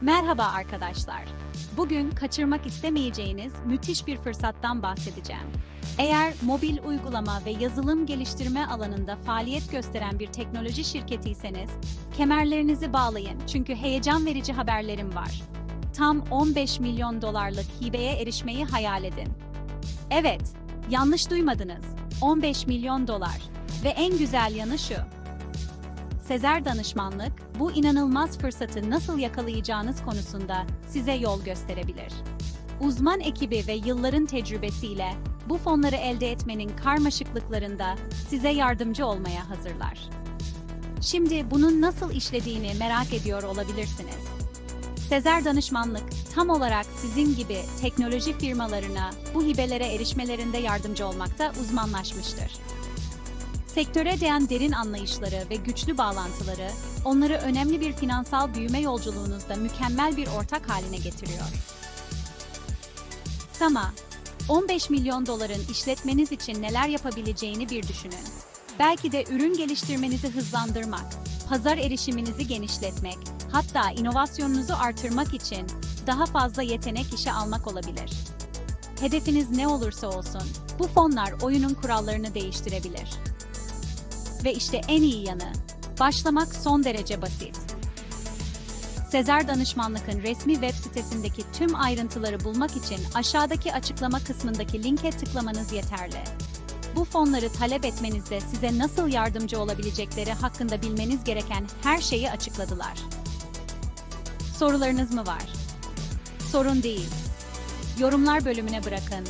Merhaba arkadaşlar. Bugün kaçırmak istemeyeceğiniz müthiş bir fırsattan bahsedeceğim. Eğer mobil uygulama ve yazılım geliştirme alanında faaliyet gösteren bir teknoloji şirketiyseniz, kemerlerinizi bağlayın çünkü heyecan verici haberlerim var. Tam 15 milyon dolarlık hibeye erişmeyi hayal edin. Evet, yanlış duymadınız. 15 milyon dolar. Ve en güzel yanı şu. Sezer Danışmanlık, bu inanılmaz fırsatı nasıl yakalayacağınız konusunda size yol gösterebilir. Uzman ekibi ve yılların tecrübesiyle bu fonları elde etmenin karmaşıklıklarında size yardımcı olmaya hazırlar. Şimdi bunun nasıl işlediğini merak ediyor olabilirsiniz. Sezer Danışmanlık tam olarak sizin gibi teknoloji firmalarına bu hibelere erişmelerinde yardımcı olmakta uzmanlaşmıştır. Sektöre değen derin anlayışları ve güçlü bağlantıları, onları önemli bir finansal büyüme yolculuğunuzda mükemmel bir ortak haline getiriyor. Sama, 15 milyon doların işletmeniz için neler yapabileceğini bir düşünün. Belki de ürün geliştirmenizi hızlandırmak, pazar erişiminizi genişletmek, hatta inovasyonunuzu artırmak için daha fazla yetenek işe almak olabilir. Hedefiniz ne olursa olsun, bu fonlar oyunun kurallarını değiştirebilir. Ve işte en iyi yanı, başlamak son derece basit. Sezer Danışmanlık'ın resmi web sitesindeki tüm ayrıntıları bulmak için aşağıdaki açıklama kısmındaki linke tıklamanız yeterli. Bu fonları talep etmenizde size nasıl yardımcı olabilecekleri hakkında bilmeniz gereken her şeyi açıkladılar. Sorularınız mı var? Sorun değil. Yorumlar bölümüne bırakın.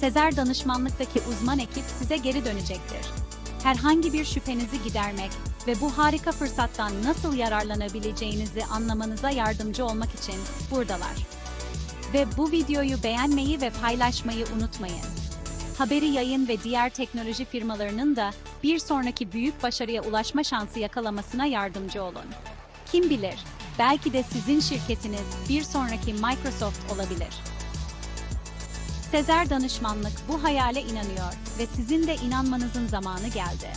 Sezer Danışmanlık'taki uzman ekip size geri dönecektir. Herhangi bir şüphenizi gidermek ve bu harika fırsattan nasıl yararlanabileceğinizi anlamanıza yardımcı olmak için buradalar. Ve bu videoyu beğenmeyi ve paylaşmayı unutmayın. Haberi yayın ve diğer teknoloji firmalarının da bir sonraki büyük başarıya ulaşma şansı yakalamasına yardımcı olun. Kim bilir, belki de sizin şirketiniz bir sonraki Microsoft olabilir. Sezer Danışmanlık bu hayale inanıyor ve sizin de inanmanızın zamanı geldi.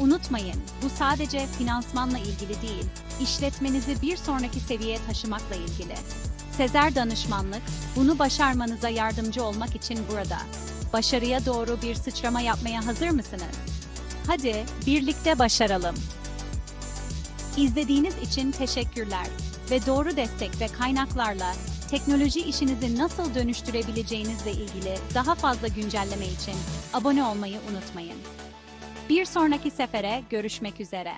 Unutmayın, bu sadece finansmanla ilgili değil, işletmenizi bir sonraki seviyeye taşımakla ilgili. Sezer Danışmanlık, bunu başarmanıza yardımcı olmak için burada. Başarıya doğru bir sıçrama yapmaya hazır mısınız? Hadi birlikte başaralım. İzlediğiniz için teşekkürler ve doğru destek ve kaynaklarla teknoloji işinizi nasıl dönüştürebileceğinizle ilgili daha fazla güncelleme için abone olmayı unutmayın. Bir sonraki sefere görüşmek üzere.